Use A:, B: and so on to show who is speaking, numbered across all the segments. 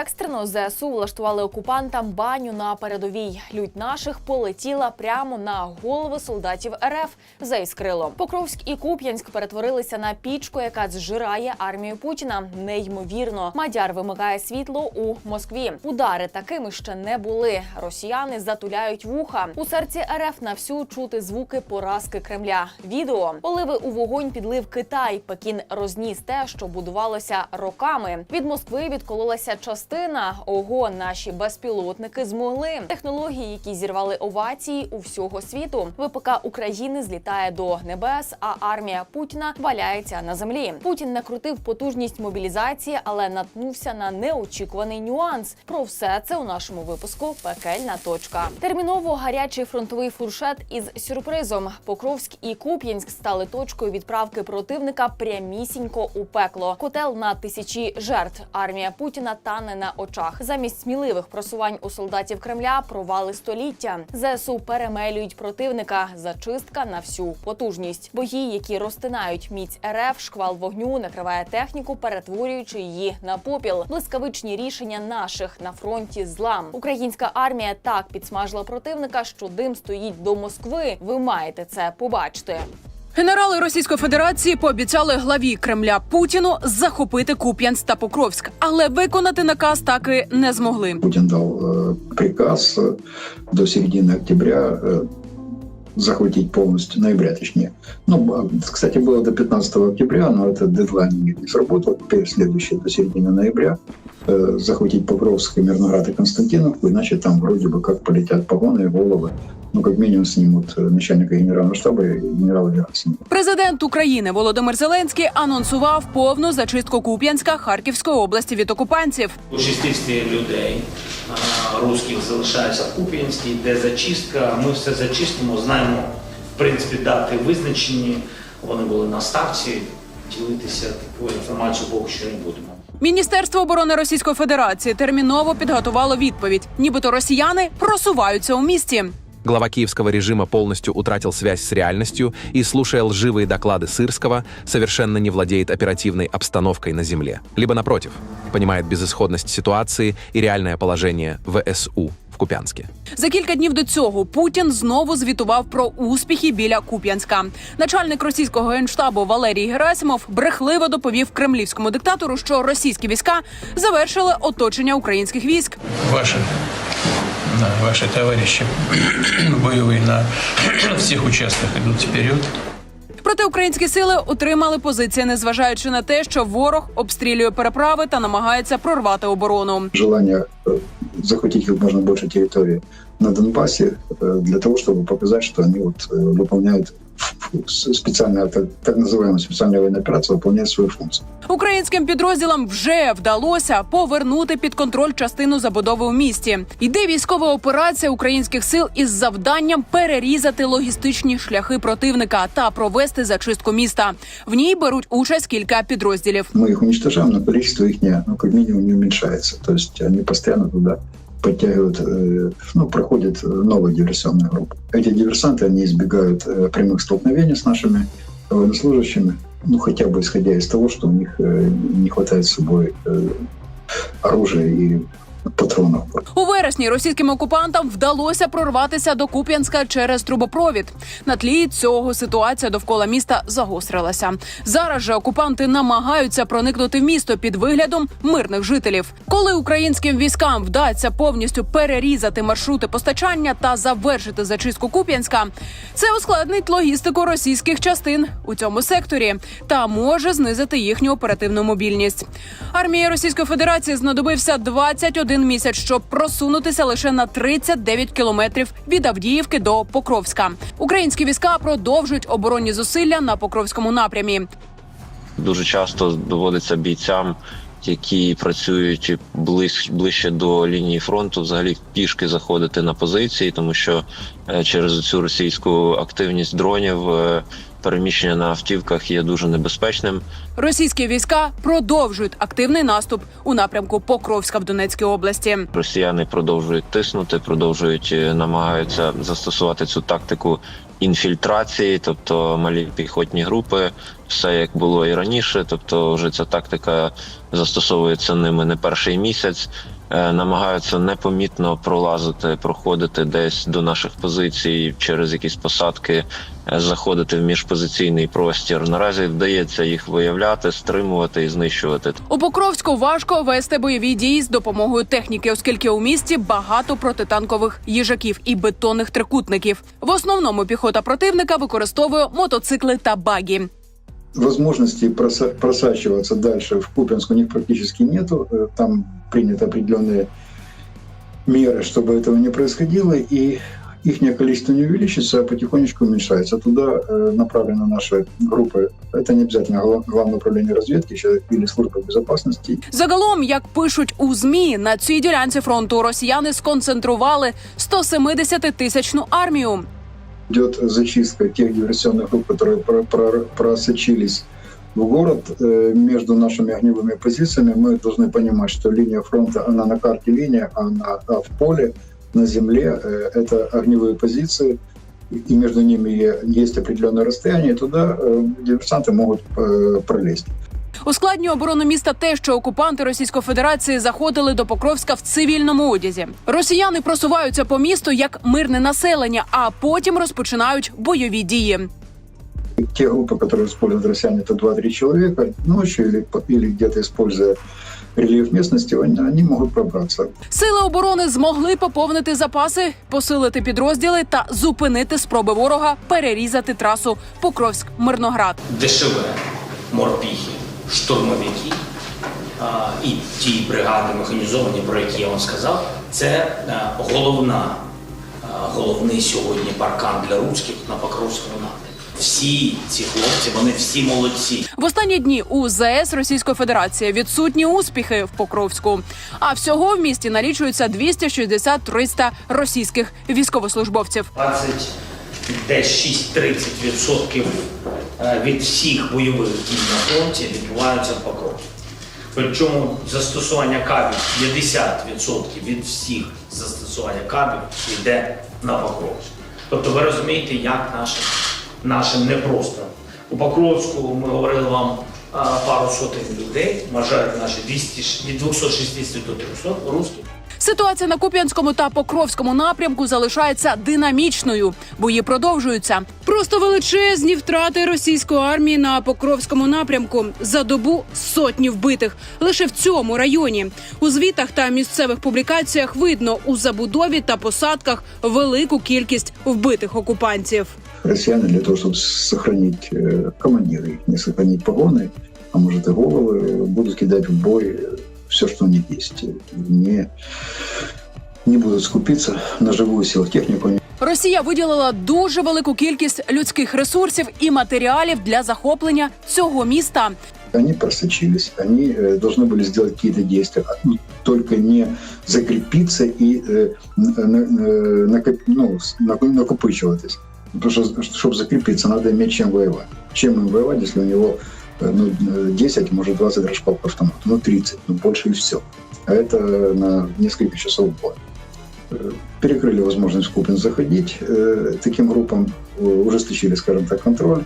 A: Екстрено ЗСУ влаштували окупантам баню на передовій. Лють наших полетіла прямо на голови солдатів РФ. Заіскрило. Покровськ і Куп'янськ перетворилися на пічку, яка зжирає армію Путіна. Неймовірно, Мадяр вимикає світло у Москві. Удари такими ще не були. Росіяни затуляють вуха. У серці РФ на всю чути звуки поразки Кремля. Відео оливи у вогонь підлив Китай. Пекін розніс те, що будувалося роками. Від Москви відкололася частина. Ого, наші безпілотники змогли. Технології, які зірвали овації у всього світу. ВПК України злітає до небес, а армія Путіна валяється на землі. Путін накрутив потужність мобілізації, але наткнувся на неочікуваний нюанс. Про все це у нашому випуску Пекельна точка. Терміново гарячий фронтовий фуршет із сюрпризом. Покровськ і Куп'янськ стали точкою відправки противника прямісінько у пекло. Котел на тисячі жертв. Армія Путіна тане на очах. Замість сміливих просувань у солдатів Кремля провали століття. ЗСУ перемелюють противника. Зачистка на всю потужність. Бої, які розтинають міць РФ, шквал вогню накриває техніку, перетворюючи її на попіл. Блискавичні рішення наших на фронті злам. Українська армія так підсмажила противника, що дим стоїть до Москви. Ви маєте це побачити.
B: Генерали Російської Федерації пообіцяли главі Кремля Путіну захопити Куп'янськ та Покровськ, але виконати наказ таки не змогли.
C: Путин дал э, приказ э, до середины октября э, захватить полностью, ноября точнее. Ну, э, кстати, было до 15 октября, но этот дедлайн не сработал. Теперь следующее до середины ноября э, захватить Покровск, и Мирноград и Константиновку, иначе там вроде бы как полетят погоны и головы. Ну, как минимум снимут э, начальника генерального штаба и генерала Герасимова.
B: Президент України Володимир Зеленський анонсував повну зачистку Куп'янська Харківської області від окупантів.
D: У 60 людей а, русських залишається в Куп'янській, де зачистка. Ми все зачистимо, знаємо, в принципі, дати визначені. Вони були на ставці. Ділитися такою інформацією поки що не будемо.
B: Міністерство оборони Російської Федерації терміново підготувало відповідь, нібито росіяни просуваються у місті.
E: Глава киевского режима полностью утратил связь с реальностью и, слушая лживые доклады Сырского, совершенно не владеет оперативной обстановкой на земле. Либо, напротив, понимает безысходность ситуации и реальное положение ВСУ в Купянске.
B: За кілька днів до цього Путін знову звітував про успіхи біля Куп'янська. Начальник російського генштабу Валерій Герасимов брехливо доповів кремлівському диктатору, що російські війська завершили оточення українських військ.
F: ваши, да, ваши товарищи боевые на всех участках идут вперед.
B: Проте українські сили утримали позиції, незважаючи на те, що ворог обстрілює переправи та намагається прорвати оборону.
C: желание э, захватить как можно больше территории на Донбассе э, для того, чтобы показать, что они вот э, выполняют ф- ф- с- специальная, так, так называемая специальная военная операция, выполняет свою функцию.
B: Українським підрозділам вже вдалося повернути під контроль частину забудови у місті. Йде військова операція українських сил із завданням перерізати логістичні шляхи противника та провести зачистку міста. В ній беруть участь кілька підрозділів.
C: Мы их уничтожаем, но количество их не, ну, как минимум не уменьшается. То есть они постоянно туда подтягивают, э, ну, проходит э, новая диверсионная группа. Эти диверсанты, они избегают э, прямых столкновений с нашими военнослужащими, ну, хотя бы исходя из того, что у них э, не хватает с собой э, оружия и патронов.
B: У вересні російським окупантам вдалося прорватися до Куп'янська через трубопровід. На тлі цього ситуація довкола міста загострилася. Зараз же окупанти намагаються проникнути в місто під виглядом мирних жителів. Коли українським військам вдасться повністю перерізати маршрути постачання та завершити зачистку Куп'янська, це ускладнить логістику російських частин у цьому секторі та може знизити їхню оперативну мобільність. Армії Російської Федерації знадобився 21 місяць, щоб просунутися лише на 39 кілометрів від Авдіївки до Покровська. Українські війська продовжують оборонні зусилля на Покровському напрямі.
G: дуже часто доводиться бійцям, які працюють ближ, ближче до лінії фронту, взагалі пішки заходити на позиції, тому що е, через цю російську активність дронів е, переміщення на автівках є дуже небезпечним.
B: Російські війська продовжують активний наступ у напрямку Покровська в Донецькій області.
G: Росіяни продовжують тиснути, продовжують е, намагаються застосувати цю тактику інфільтрації, тобто малі піхотні групи все як було і раніше. Тобто, вже ця тактика застосовується ними не перший місяць. Е, Намагаються непомітно пролазити, проходити десь до наших позицій через якісь посадки, е, заходити в міжпозиційний простір. Наразі вдається їх виявляти, стримувати і знищувати.
B: У Покровську важко вести бойові дії з допомогою техніки, оскільки у місті багато протитанкових їжаків і бетонних трикутників. В основному піхота противника використовує мотоцикли та багі
C: Возможности проса- просачиваться дальше в Купинск у них практически нету. Э, Там приняты определенные меры, чтобы этого не происходило, и их количество не увеличится, а потихонечку уменьшается. Туда э, направлены наши группы. Это не обязательно гла- Главное управление разведки еще или служба безопасности.
B: Загалом, як пишуть у змі, на цій ділянці фронту росіяни сконцентрували 170 тисячну армію.
C: Идет зачистка тех диверсионных групп, которые про- про- просочились в город э, между нашими огневыми позициями. Мы должны понимать, что линия фронта, она на карте линия, а, в поле, на земле э, это огневые позиции, и между ними есть определенное расстояние, и туда э, диверсанты могут пролезть.
B: Ускладнює оборону міста те, що окупанти Російської Федерації заходили до Покровська в цивільному одязі. Росіяни просуваються по місту як мирне населення, а потім розпочинають бойові дії.
C: И те группы, которые используют россияне, это 2-3 человека, ночью или, по- или где-то используя рельеф местности, они, они могут пробраться.
B: Сили оборони змогли поповнити запаси, посилити підрозділи та зупинити спроби ворога перерізати трасу Покровськ-Мирноград.
D: ДШВ, морпіхи, штурмовики а, і ті бригади механізовані, про які я вам сказав, це е, головна, е, головний сьогодні паркан для руських на Покровському напрямку. Всі ці хлопці, вони всі молодці.
B: В останні дні у ЗС Російської Федерації відсутні успіхи в Покровську. А всього в місті налічується 260-300 російських військовослужбовців.
D: 20, десь 6-30% е, від всіх бойових дій на фронті відбуваються в Покровську. Причому застосування кабів 50% від всіх застосування кабів йде на Покровськ. Тобто ви розумієте, як нашим, нашим непросто. У Покровську ми говорили вам пару сотень людей, вважають наші 200, від 260 до 300 русських.
B: Ситуація на Куп'янському та Покровському напрямку залишається динамічною. Бої продовжуються. Просто величезні втрати російської армії на Покровському напрямку за добу сотні вбитих лише в цьому районі. У звітах та місцевих публікаціях видно у забудові та посадках велику кількість вбитих окупантів.
C: россияне для того, чтобы сохранить э, командиры, их, не сохранить погоны, а может и головы, э, будут кидать в бой все, что у них есть. Не, не будут скупиться на живую силу технику.
B: Росія виділила дуже велику кількість людських ресурсів і матеріалів для захоплення цього міста.
C: Они просочились, они э, должны были сделать какие-то действия, а, ну, только не закрепиться и э, н- н- э, накоп- ну, с- наку- накопычиваться. Потому что, чтобы закрепиться, надо иметь чем воевать. Чем им воевать, если у него э, ну, э, 10, может 20 рожков по автомату, ну 30, ну больше и все. А это на несколько часов боя. Э, Перекрыли возможность в Купин заходить. э, Таким группам ужесточили, скажем так, контроль.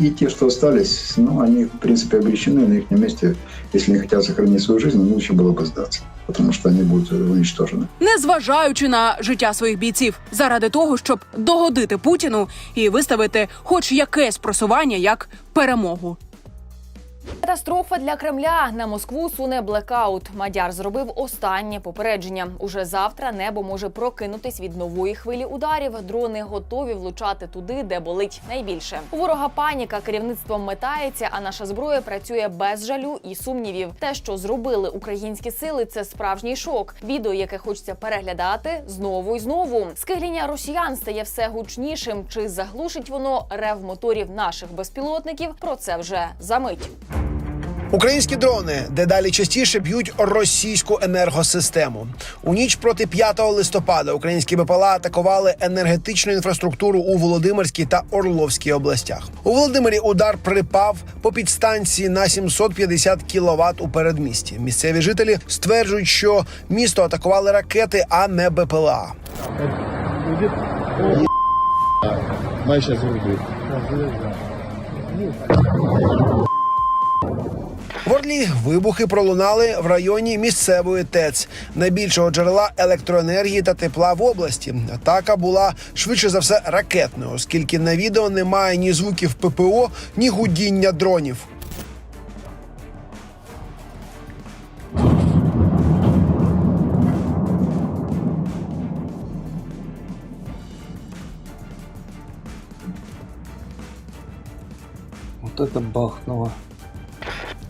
C: Э, И те, что остались, ну, они, в принципе, обречены на их месте. Если они хотят сохранить свою жизнь, ну, лучше было бы сдаться, потому что они будут э, уничтожены.
B: незважаючи на життя своїх бійців, заради того, щоб догодити Путіну і виставити хоч якесь просування як перемогу.
A: Катастрофа для Кремля на Москву суне блекаут. Мадяр зробив останнє попередження. Уже завтра небо може прокинутись від нової хвилі ударів. Дрони готові влучати туди, де болить найбільше. У ворога паніка керівництвом метається, а наша зброя працює без жалю і сумнівів. Те, що зробили українські сили, це справжній шок. Відео, яке хочеться переглядати знову і знову. Скигління росіян стає все гучнішим. Чи заглушить воно рев моторів наших безпілотників? Про це вже за мить.
H: Українські дрони дедалі частіше б'ють російську енергосистему. У ніч проти 5 листопада українські БПЛА атакували енергетичну інфраструктуру у Володимирській та Орловській областях. У Володимирі удар припав по підстанції на 750 кВт у передмісті. Місцеві жителі стверджують, що місто атакували ракети, а не БПЛА.
I: Май сейчас вырубит.
H: В Орлі вибухи пролунали в районі місцевої ТЕЦ, найбільшого джерела електроенергії та тепла в області. Атака була швидше за все ракетною, оскільки на відео немає ні звуків ППО, ні гудіння дронів.
I: Вот это бахнуло.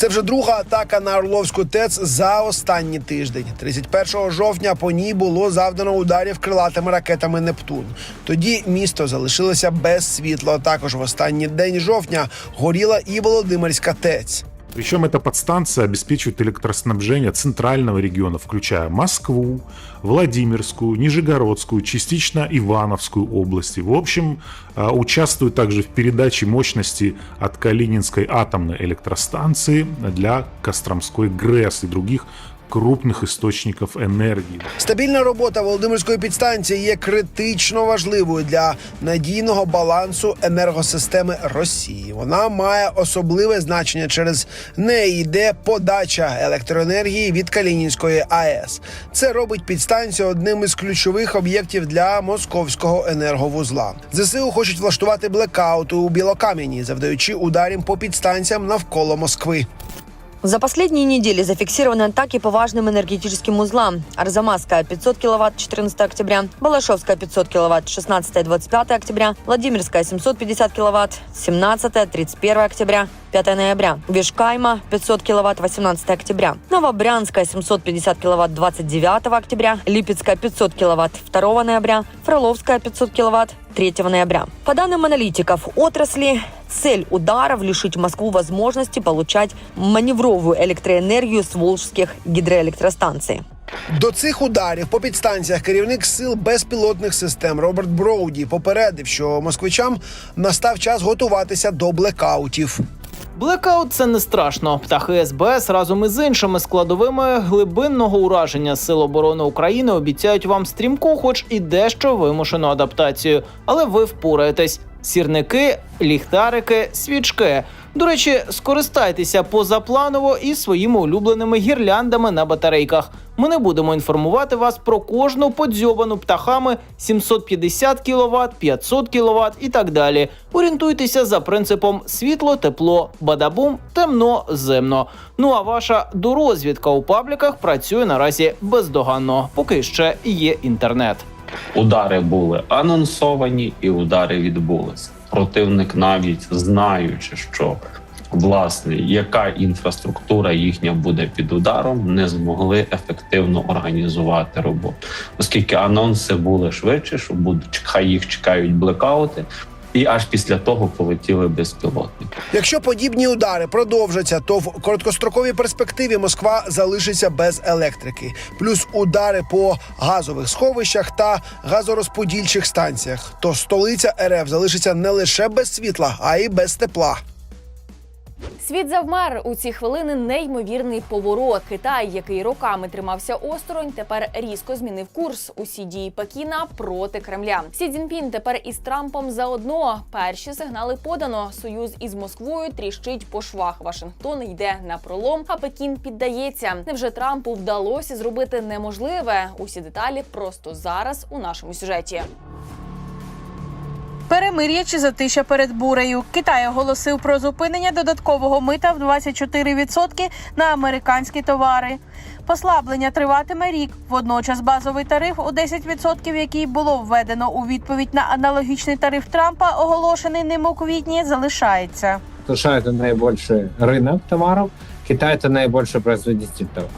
H: Це вже друга атака на Орловську ТЕЦ за останній тиждень. 31 жовтня по ній було завдано ударів крилатими ракетами Нептун. Тоді місто залишилося без світла. Також в останній день жовтня горіла і Володимирська ТЕЦ.
J: Причем эта подстанция обеспечивает электроснабжение центрального региона, включая Москву, Владимирскую, Нижегородскую, частично Ивановскую области. В общем, а, участвует также в передаче мощности от Калининской атомной электростанции для Костромской ГРЭС и других крупных источников энергии.
H: Стабільна робота Володимирської підстанції є критично важливою для надійного балансу енергосистеми Росії. Вона має особливе значення через неї йде подача електроенергії від Калінінської АЕС. Це робить підстанцію одним із ключових об'єктів для московського енерговузла. ЗСУ хочуть влаштувати блекаути у Білокам'яні, завдаючи ударів по підстанціям навколо Москви.
K: За последние недели зафиксированы атаки по важным энергетическим узлам. Арзамасская 500 кВт 14 октября, Балашовская 500 кВт 16-25 октября, Владимирская 750 кВт 17-31 октября, 5 ноября, Вишкайма 500 кВт 18 октября, Новобрянская 750 кВт 29 октября, Липецкая 500 кВт 2 ноября, Фроловская 500 кВт 3 ноября. По данным аналитиков отрасли, цель ударов лишить Москву возможности получать маневровую электроэнергию с волжских гидроэлектростанций.
H: До цих ударів по підстанціях керівник сил безпілотних систем Роберт Броуді попередив, що москвичам настав час готуватися до блекаутів.
L: Блекаут це не страшно. Птахи СБС разом із іншими складовими глибинного ураження Сил оборони України обіцяють вам стрімку, хоч і дещо вимушену адаптацію. Але ви впораєтесь. Сірники, ліхтарики, свічки. До речі, скористайтеся позапланово і своїми улюбленими гірляндами на батарейках. Ми не будемо інформувати вас про кожну подзьобану птахами 750 кВт, 500 кВт і так далі. Орієнтуйтеся за принципом світло, тепло, бадабум, темно, земно. Ну а ваша дорозвідка у пабліках працює наразі бездоганно, поки ще є інтернет.
M: Удари були анонсовані, і удари відбулися. Противник, навіть знаючи, що власне яка інфраструктура їхня буде під ударом, не змогли ефективно організувати роботу, оскільки анонси були швидше, що будуть хай їх чекають блекаути. І аж після того полетіли безпілотники.
H: Якщо подібні удари продовжаться, то в короткостроковій перспективі Москва залишиться без електрики, плюс удари по газових сховищах та газорозподільчих станціях. То столиця РФ залишиться не лише без світла, а й без тепла.
A: Світ завмер у ці хвилини неймовірний поворот. Китай, який роками тримався осторонь, тепер різко змінив курс. Усі дії Пекіна проти Кремля. Сі Цзіньпін тепер із Трампом заодно. Перші сигнали подано. Союз із Москвою тріщить по швах. Вашингтон йде на пролом, а Пекін піддається. Невже Трампу вдалося зробити неможливе? Усі деталі просто зараз у нашому сюжеті.
N: Перемир'я чи затища перед бурею. Китай оголосив про зупинення додаткового мита в 24% на американські товари. Послаблення триватиме рік. Водночас базовий тариф у 10%, який було введено у відповідь на аналогічний тариф Трампа, оголошений ним у квітні, залишається.
I: США это наибольший рынок товаров, Китай это наибольший производитель товаров.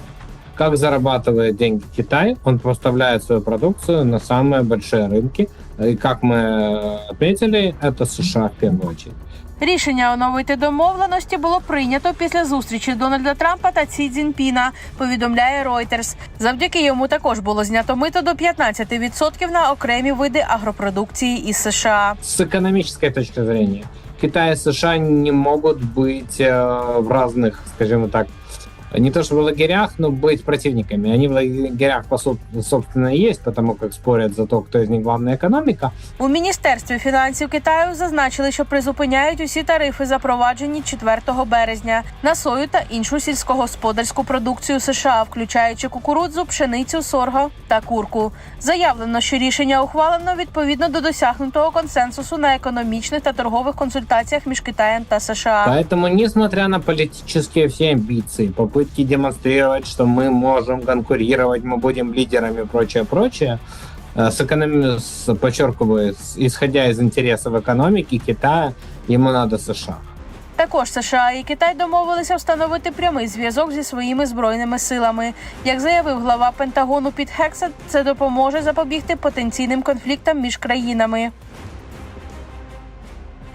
I: Как зарабатывает деньги Китай? Он поставляет свою продукцию на самые большие рынки. И как мы отметили, это США в первую очередь.
N: Рішення оновити домовленості було прийнято після зустрічі Дональда Трампа та Ці Цзіньпіна, повідомляє Reuters. Завдяки йому також було знято мито до 15% на окремі види агропродукції із США.
I: С экономической точки зрения, Китай и США не могут быть э, в разных, скажем так, не то что в лагерях, но быть противниками. Они в лагерях, по соб- собственно, и есть, потому как спорят за то, кто из них главная экономика.
N: У міністерстві фінансів Китаю зазначили, що призупиняють усі тарифи, запроваджені 4 березня на сою та іншу сільськогосподарську продукцію США, включаючи кукурудзу, пшеницю, сорго та курку. Заявлено, що рішення ухвалено відповідно до досягнутого консенсусу на економічних та торгових консультаціях між Китаєм та США.
I: Поэтому, несмотря на политические все амбиции, попытки демонстрировать, что мы можем конкурировать, мы будем лидерами и прочее, прочее, э, с экономи... с- подчеркиваю, с- исходя из интересов экономики Китая, ему надо США.
N: Також США і Китай домовилися встановити прямий зв'язок зі своїми збройними силами. Як заявив глава Пентагону Піт Хексет, це допоможе запобігти потенційним конфліктам між країнами.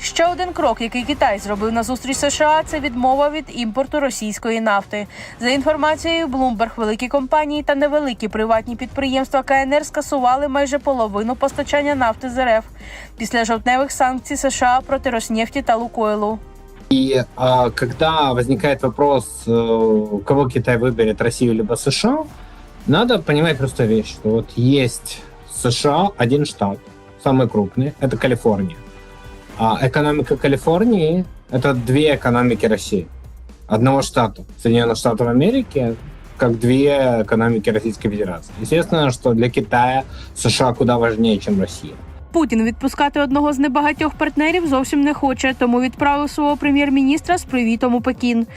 N: Ще один крок, який Китай зробив на зустріч США, це відмова від імпорту російської нафти. За інформацією Bloomberg, великі компанії та невеликі приватні підприємства КНР скасували майже половину постачання нафти з РФ після жовтневих санкцій США проти Роснефті та Лукойлу.
I: И а, когда возникает вопрос, э, кого Китай выберет, Россию либо США, надо понимать простую вещь, что вот есть США, один штат, самый крупный, это Калифорния. А экономика Калифорнии — это две экономики России. Одного штата, Соединенных Штатов Америки, как две экономики Российской Федерации. Естественно, что для Китая США куда важнее, чем Россия.
N: Путін відпускати одного з небагатьох партнерів зовсім не хоче, тому відправив свого прем'єр-міністра з привітом у Пекін.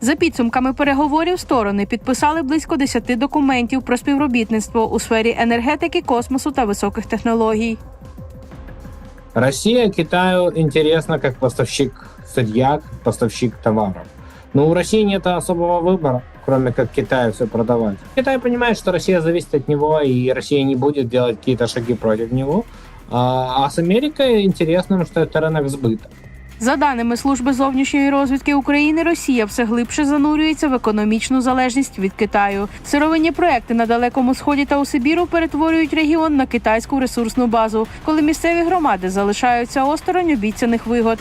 N: За підсумками переговорів сторони підписали близько 10 документів про співробітництво у сфері енергетики, космосу та високих технологій.
I: Россия Китаю интересна как поставщик сырья, как поставщик товаров. Но у России нет особого выбора, кроме как Китаю все продавать. Китай понимает, что Россия зависит от него, и Россия не будет делать какие-то шаги против него. А, а с Америкой интересно, что это рынок сбыта.
N: За даними служби зовнішньої розвідки України, Росія все глибше занурюється в економічну залежність від Китаю. Сировинні проекти на далекому сході та у Сибіру перетворюють регіон на китайську ресурсну базу, коли місцеві громади залишаються осторонь обіцяних вигод.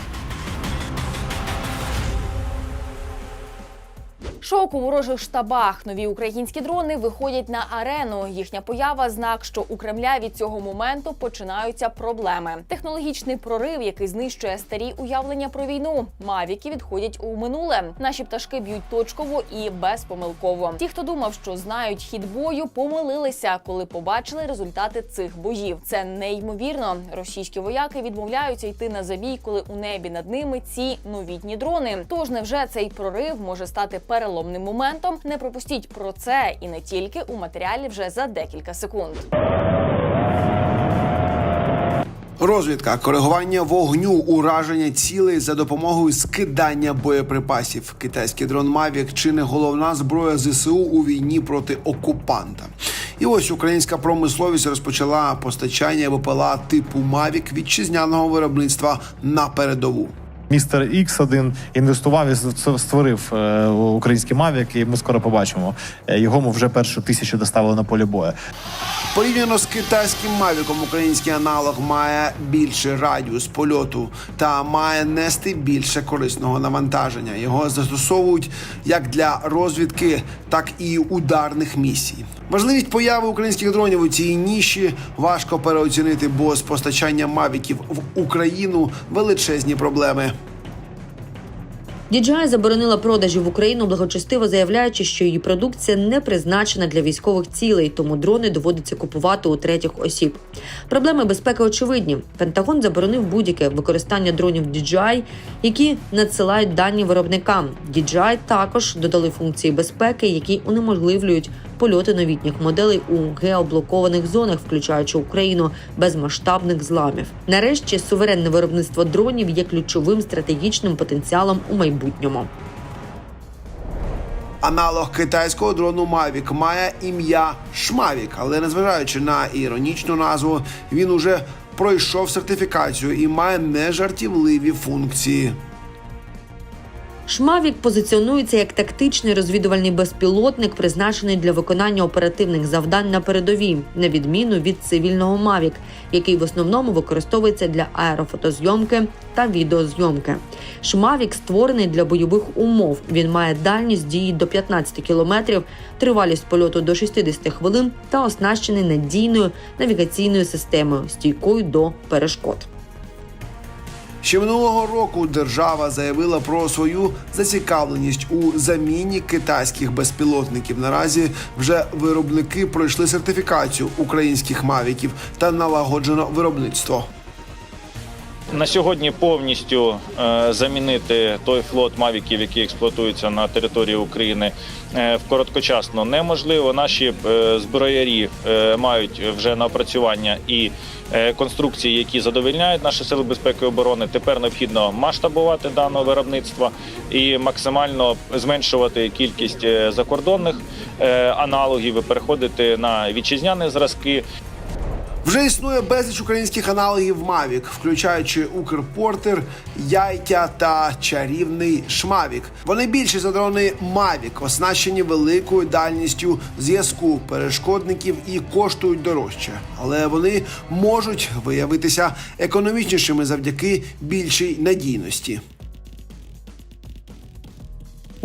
A: Шок у ворожих штабах. Нові українські дрони виходять на арену. Їхня поява знак, що у Кремля від цього моменту починаються проблеми. Технологічний прорив, який знищує старі уявлення про війну. Мавіки відходять у минуле. Наші пташки б'ють точково і безпомилково. Ті, хто думав, що знають хід бою, помилилися, коли побачили результати цих боїв. Це неймовірно. Російські вояки відмовляються йти на забій, коли у небі над ними ці новітні дрони. Тож невже цей прорив може стати переломним моментом? Не пропустіть про це і не тільки у матеріалі вже за декілька секунд.
H: Розвідка, коригування вогню, ураження цілей за допомогою скидання боєприпасів. Китайський дрон Мавік чи не головна зброя ЗСУ у війні проти окупанта. І ось українська промисловість розпочала постачання БПЛА типу Мавік вітчизняного виробництва на передову.
O: Містер X1 інвестував і створив е, український Mavic, і ми скоро побачимо. Е, Його ми вже першу тисячу доставили на полі бою.
H: Порівняно з китайським мавіком, український аналог має більший радіус польоту та має нести більше корисного навантаження. Його застосовують як для розвідки, так і ударних місій. Важливість появи українських дронів у цій ніші важко переоцінити, бо з постачанням мавіків в Україну величезні проблеми.
K: DJI заборонила продажі в Україну, благочестиво заявляючи, що її продукція не призначена для військових цілей, тому дрони доводиться купувати у третіх осіб. Проблеми безпеки очевидні. Пентагон заборонив будь-яке використання дронів DJI, які надсилають дані виробникам. DJI також додали функції безпеки, які унеможливлюють польоти новітніх моделей у геоблокованих зонах, включаючи Україну, без масштабних зламів. Нарешті суверенне виробництво дронів є ключовим стратегічним потенціалом у майбутньому.
H: Аналог китайського дрону Mavic має ім'я Шмавік, але незважаючи на іронічну назву, він уже пройшов сертифікацію і має нежартівливі функції.
K: Шмавік позиціонується як тактичний розвідувальний безпілотник, призначений для виконання оперативних завдань на передовій, на відміну від цивільного Мавік, який в основному використовується для аерофотозйомки та відеозйомки. Шмавік створений для бойових умов. Він має дальність дії до 15 кілометрів, тривалість польоту до 60 хвилин та оснащений надійною навігаційною системою, стійкою до перешкод.
H: Ще минулого року держава заявила про свою зацікавленість у заміні китайських безпілотників. Наразі вже виробники пройшли сертифікацію українських мавіків та налагоджено виробництво.
P: На сьогодні повністю е, замінити той флот мавіків, який експлуатується на території України, е, в короткочасно неможливо. Наші е, зброярі мають вже напрацювання і е, конструкції, які задовольняють наші сили безпеки і оборони. Тепер необхідно масштабувати дане виробництво і максимально зменшувати кількість закордонних аналогів і переходити на вітчизняні зразки.
H: Вже існує безліч українських аналогів Мавік, включаючи Укрпортер, Яйтя та чарівний Шмавік. Вони більші за дрони Мавік, оснащені великою дальністю зв'язку перешкодників і коштують дорожче, але вони можуть виявитися економічнішими завдяки більшій надійності.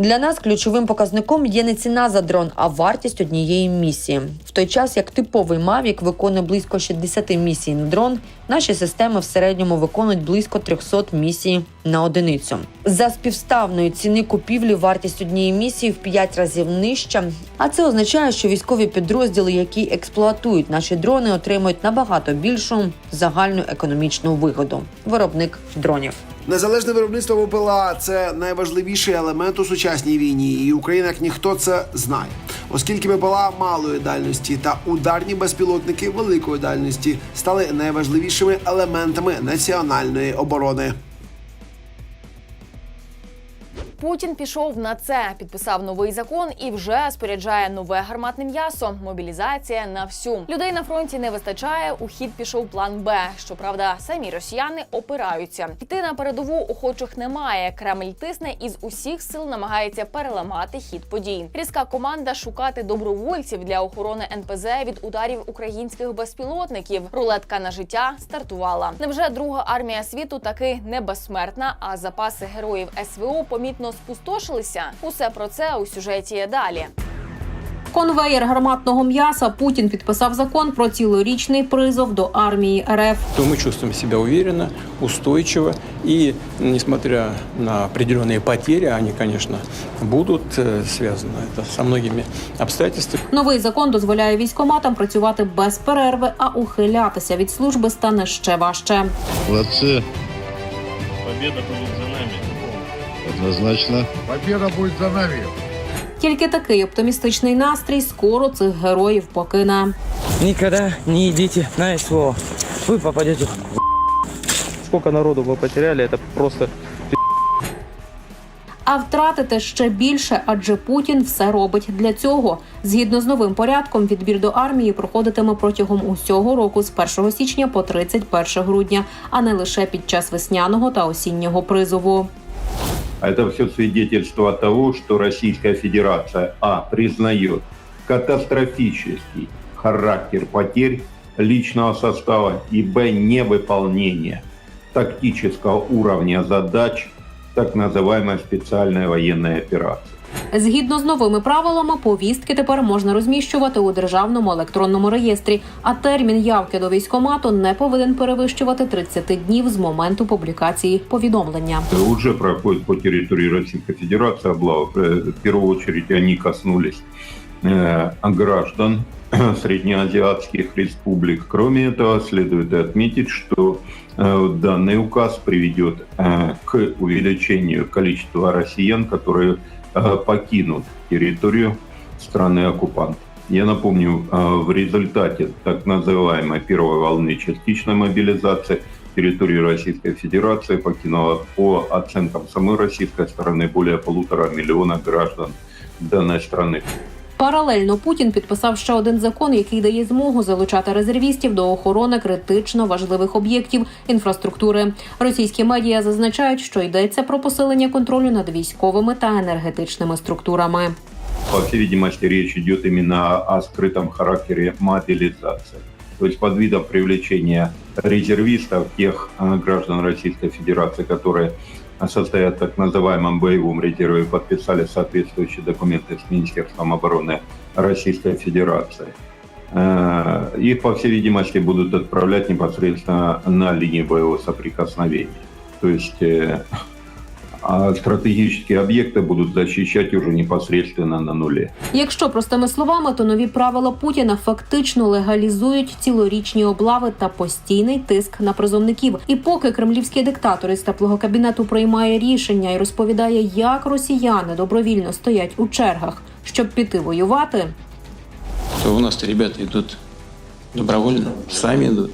K: Для нас ключовим показником є не ціна за дрон, а вартість однієї місії. В той час як типовий Mavic виконує близько 60 місій на дрон, наші системи в середньому виконують близько 300 місій на одиницю. За співставної ціни купівлі вартість однієї місії в 5 разів нижча. А це означає, що військові підрозділи, які експлуатують наші дрони, отримують набагато більшу загальну економічну вигоду. Виробник дронів.
H: Незалежне виробництво ВПЛА це найважливіший елемент у сучасній війні, і Україна як ніхто це знає. Оскільки ВПЛА малої дальності та ударні безпілотники великої дальності стали найважливішими елементами національної оборони.
A: Путін пішов на це, підписав новий закон і вже споряджає нове гарматне м'ясо. Мобілізація на всю людей на фронті не вистачає. У хід пішов план Б. Щоправда, самі росіяни опираються. Йти на передову охочих немає. Кремль тисне і з усіх сил намагається переламати хід подій. Різка команда шукати добровольців для охорони НПЗ від ударів українських безпілотників. Рулетка на життя стартувала. Невже друга армія світу таки не безсмертна, а запаси героїв СВО помітно спустошилися? Усе про це у сюжеті далі.
N: Конвеєр гарматного м'яса Путін підписав закон про цілорічний призов до армії РФ.
F: то мы чувствуем себя уверенно, устойчиво. И несмотря на определенные потери, они, конечно, будут э, связаны это со многими обстоятельствами.
N: Новий закон дозволяє військоматам працювати без перерви, а ухилятися від служби стане ще важче.
Q: Молодцы,
P: Побіда буде за нами.
Q: однозначно.
R: Победа будет за нами.
N: Тільки такий оптимістичний настрій скоро цих героїв покине.
S: Никогда не идите на СВО. Вы попадете в
P: Сколько народу ви потеряли, це просто
N: А втратити ще більше, адже Путін все робить для цього. Згідно з новим порядком, відбір до армії проходитиме протягом усього року з 1 січня по 31 грудня, а не лише під час весняного та осіннього призову.
Q: А это все свидетельство того, что Российская Федерация А. признает катастрофический характер потерь личного состава и Б. невыполнение тактического уровня задач так называемой специальной военной операции.
N: Згідно з новими правилами, повістки тепер можна розміщувати у державному електронному реєстрі, а термін явки до військомату не повинен перевищувати 30 днів з моменту публікації повідомлення.
Q: Уже проходит по территории Российской Федерации облавы. Э, В первую очередь они коснулись э, граждан среднеазиатских республик. Кроме этого, следует отметить, что э, данный указ приведет э, к увеличению количества россиян, которые э, покинут территорию страны-оккупанта. Я напомню, э, в результате так называемой первой волны частичной мобилизации территорию Российской Федерации покинуло по оценкам самой российской стороны более полутора миллиона граждан данной страны.
R: Паралельно Путін підписав ще один закон, який дає змогу залучати резервістів до охорони критично важливих об'єктів інфраструктури. Російські медіа зазначають, що йдеться про посилення контролю над військовими та енергетичними структурами.
Q: По всей видимости, речь идет именно о скрытом характере мобилизации. То есть под видом привлечения резервистов, тех э, граждан Российской Федерации, которые состоят в так называемом боевом резерве, подписали соответствующие документы с Министерством обороны Российской Федерации. Э, Их, по всей видимости, будут отправлять непосредственно на линии боевого соприкосновения. То есть э, а стратегические объекты будут защищать уже непосредственно на нуле.
R: Якщо простими словами, то нові правила Путіна фактично легалізують цілорічні облави та постійний тиск на призовників. І поки кремлівський диктатор із теплого кабінету приймає рішення і розповідає, як росіяни добровільно стоять у чергах, щоб піти воювати,
F: То у нас ребята идут добровольно, сами идут.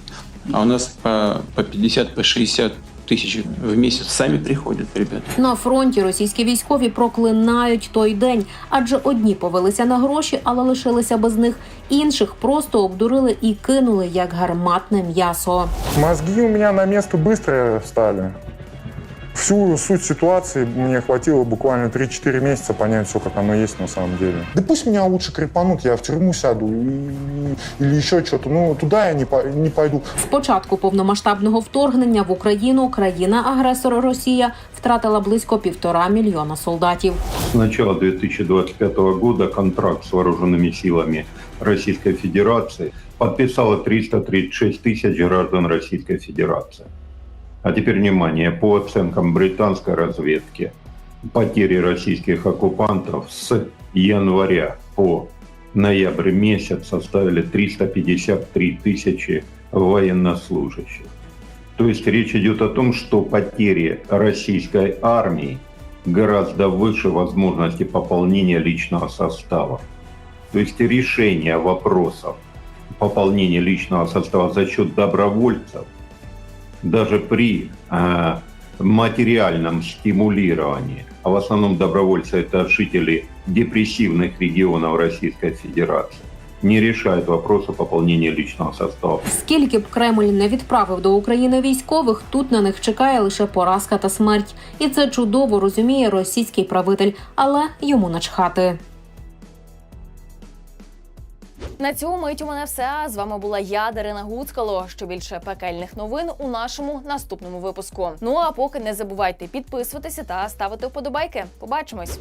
F: А у нас по, по 50, по 60 тысяч в месяц сами приходят, ребята.
R: на фронті російські військові проклинають той день, адже одні повелися на гроші, але лишилися без них. Інших просто обдурили і кинули як гарматне м'ясо.
T: Мозги у мене на місто швидко стали. Всю суть ситуации мне хватило буквально 3-4 месяца понять все, как оно есть на самом деле. Да пусть меня лучше крепанут, я в тюрьму сяду или еще что-то. Ну, туда я не, не пойду.
R: З початку повномасштабного вторгнення в Україну країна-агресор Росія втратила близько півтора мільйона солдатів.
Q: С начала 2025 года контракт с вооруженными силами Российской Федерации подписало 336 тысяч граждан Российской Федерации. А теперь внимание, по оценкам британской разведки, потери российских оккупантов с января по ноябрь месяц составили 353 тысячи военнослужащих. То есть речь идет о том, что потери российской армии гораздо выше возможности пополнения личного состава. То есть решение вопросов пополнения личного состава за счет добровольцев даже при э, материальном стимулировании, а в основном добровольцы это жители депрессивных регионов Российской Федерации, не решает вопроса пополнения личного состава.
R: Скільки б Кремль не відправив до України військових, тут на них чекає лише поразка та смерть. І це чудово розуміє російський правитель, але йому начхати.
A: На цю мить у мене все. З вами була я, Дарина Гуцкало. Що більше пекельних новин у нашому наступному випуску. Ну а поки не забувайте підписуватися та ставити вподобайки. Побачимось.